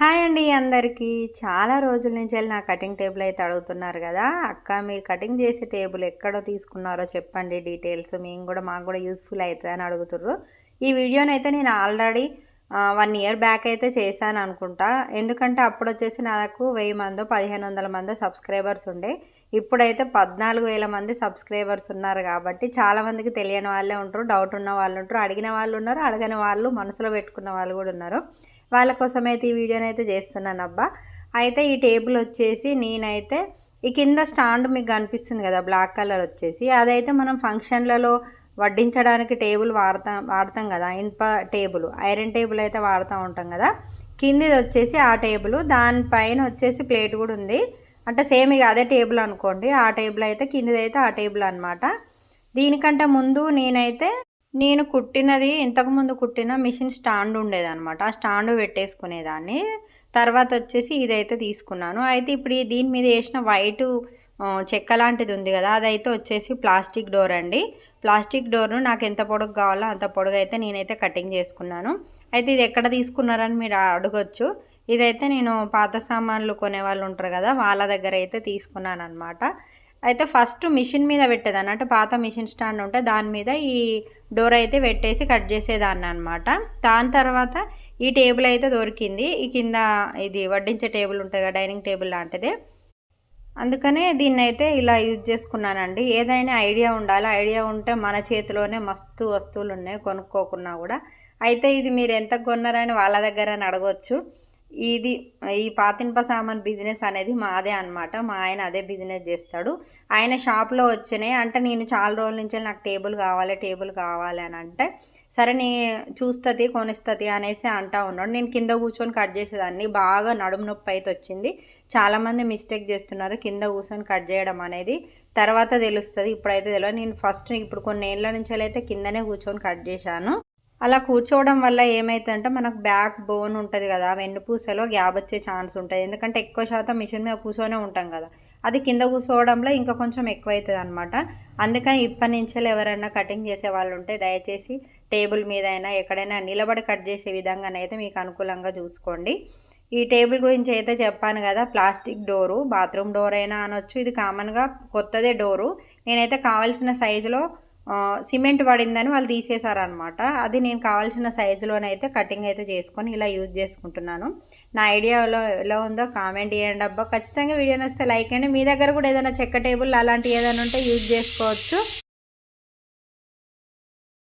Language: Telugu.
హాయ్ అండి అందరికీ. చాలా రోజుల నుంచి వెళ్ళి నా కటింగ్ టేబుల్ అయితే అడుగుతున్నారు కదా. అక్క మీరు కటింగ్ చేసే టేబుల్ ఎక్కడో తీసుకున్నారో చెప్పండి డీటెయిల్స్. మేము కూడా మాకు కూడా యూస్ఫుల్ అవుతుంది అని అడుగుతుర్రు. ఈ వీడియోని అయితే నేను ఆల్రెడీ వన్ ఇయర్ బ్యాక్ అయితే చేశాను అనుకుంటా. ఎందుకంటే అప్పుడు వచ్చేసి నాకు వెయ్యి మందో పదిహేను వందల మందో సబ్స్క్రైబర్స్ ఉండే. ఇప్పుడైతే పద్నాలుగు వేల మంది సబ్స్క్రైబర్స్ ఉన్నారు కాబట్టి చాలామందికి తెలియని వాళ్ళే ఉంటారు డౌట్ ఉన్న వాళ్ళు ఉంటారు అడిగిన వాళ్ళు ఉన్నారు అడగని వాళ్ళు మనసులో పెట్టుకున్న వాళ్ళు కూడా ఉన్నారు. వాళ్ళ కోసం అయితే ఈ వీడియోని అయితే చేస్తున్నాను అబ్బా అయితే ఈ టేబుల్ వచ్చేసి నేనైతే ఈ కింద స్టాండ్ మీకు కనిపిస్తుంది కదా బ్లాక్ కలర్ వచ్చేసి. అదైతే మనం ఫంక్షన్లలో వడ్డించడానికి టేబుల్ వాడతాం వాడతాం కదా ఇనుప టేబుల్ ఐరన్ టేబుల్ అయితే వాడుతూ ఉంటాం కదా. కిందిది వచ్చేసి ఆ టేబుల్ దానిపైన వచ్చేసి ప్లేట్ కూడా ఉంది. అంటే సేమ్ ఇక అదే టేబుల్ అనుకోండి ఆ టేబుల్ అయితే కిందిది అయితే ఆ టేబుల్ అనమాట దీనికంటే ముందు నేనైతే నేను కుట్టినది ఇంతకుముందు కుట్టిన మిషన్ స్టాండ్ ఉండేదన్నమాట. ఆ స్టాండ్ పెట్టేసుకునేదాన్ని. తర్వాత వచ్చేసి ఇదైతే తీసుకున్నాను. అయితే ఇప్పుడు దీని మీద వేసిన వైట్ చెక్క లాంటిది ఉంది కదా అదైతే వచ్చేసి ప్లాస్టిక్ డోర్ అండి. ప్లాస్టిక్ డోర్ను నాకు ఎంత పొడుగు కావాలో అంత పొడుగు అయితే నేనైతే కటింగ్ చేసుకున్నాను. అయితే ఇది ఎక్కడ తీసుకున్నారని మీరు అడగొచ్చు. ఇదైతే నేను పాత సామాన్లు కొనే వాళ్ళు ఉంటారు కదా వాళ్ళ దగ్గర అయితే తీసుకున్నాను అనమాట అయితే ఫస్ట్ మిషన్ మీద పెట్టేదాన్ని. అంటే పాత మిషన్ స్టాండ్ ఉంటే దాని మీద ఈ డోర్ అయితే పెట్టేసి కట్ చేసేదాన్ని అనమాట దాని తర్వాత ఈ టేబుల్ అయితే దొరికింది. ఈ కింద ఇది వడ్డించే టేబుల్ ఉంటుంది కదా డైనింగ్ టేబుల్ లాంటిది. అందుకనే దీన్ని అయితే ఇలా యూజ్ చేసుకున్నానండి. ఏదైనా ఐడియా ఉండాలి. ఐడియా ఉంటే మన చేతిలోనే మస్తు వస్తువులు ఉన్నాయి కొనుక్కోకున్నా కూడా. అయితే ఇది మీరు ఎంత కొన్నారని వాళ్ళ దగ్గర అని అడగవచ్చు ఇది ఈ పాతింప సామాన్ బిజినెస్ అనేది మాదే అనమాట మా ఆయన అదే బిజినెస్ చేస్తాడు. ఆయన షాప్లో వచ్చినాయి అంటే నేను చాలా రోజుల నుంచి నాకు టేబుల్ కావాలి టేబుల్ కావాలి అని అంటే సరే నీ చూస్తుంది కొనిస్తుంది అనేసి అంటా ఉన్నాడు. నేను కింద కూర్చొని కట్ చేసేదాన్ని. బాగా నడుము నొప్పి అయితే వచ్చింది. చాలామంది మిస్టేక్ చేస్తున్నారు కింద కూర్చొని కట్ చేయడం అనేది. తర్వాత తెలుస్తుంది ఇప్పుడైతే తెలియదు నేను ఫస్ట్ ఇప్పుడు కొన్ని ఏళ్ళ నుంచి అయితే కిందనే కూర్చొని కట్ చేశాను. అలా కూర్చోవడం వల్ల ఏమైతుందంటే మనకు బ్యాక్ బోన్ ఉంటుంది కదా వెన్నుపూసలో గ్యాప్ వచ్చే ఛాన్స్ ఉంటుంది. ఎందుకంటే ఎక్కువ శాతం మిషన్ మీద కూర్చొనే ఉంటాం కదా అది కింద కూర్చోవడంలో ఇంకా కొంచెం ఎక్కువ అవుతుంది అనమాట అందుకని ఇప్పటి నుంచే ఎవరైనా కటింగ్ చేసే వాళ్ళు ఉంటే దయచేసి టేబుల్ మీద అయినా ఎక్కడైనా నిలబడి కట్ చేసే విధంగానైతే మీకు అనుకూలంగా చూసుకోండి. ఈ టేబుల్ గురించి అయితే చెప్పాను కదా ప్లాస్టిక్ డోరు బాత్రూమ్ డోర్ అయినా అనొచ్చు. ఇది కామన్గా కొత్తదే డోరు. నేనైతే కావాల్సిన సైజులో సిమెంట్ పడిందని వాళ్ళు తీసేశారనమాట అది నేను కావాల్సిన సైజులోనైతే కటింగ్ అయితే చేసుకొని ఇలా యూజ్ చేసుకుంటున్నాను. నా ఐడియాలో ఎలా ఉందో కామెంట్ చేయండి అబ్బా. ఖచ్చితంగా వీడియో నస్తే లైక్ అండి మీ దగ్గర కూడా ఏదైనా చెక్క టేబుల్ అలాంటి ఏదైనా ఉంటే యూజ్ చేసుకోవచ్చు.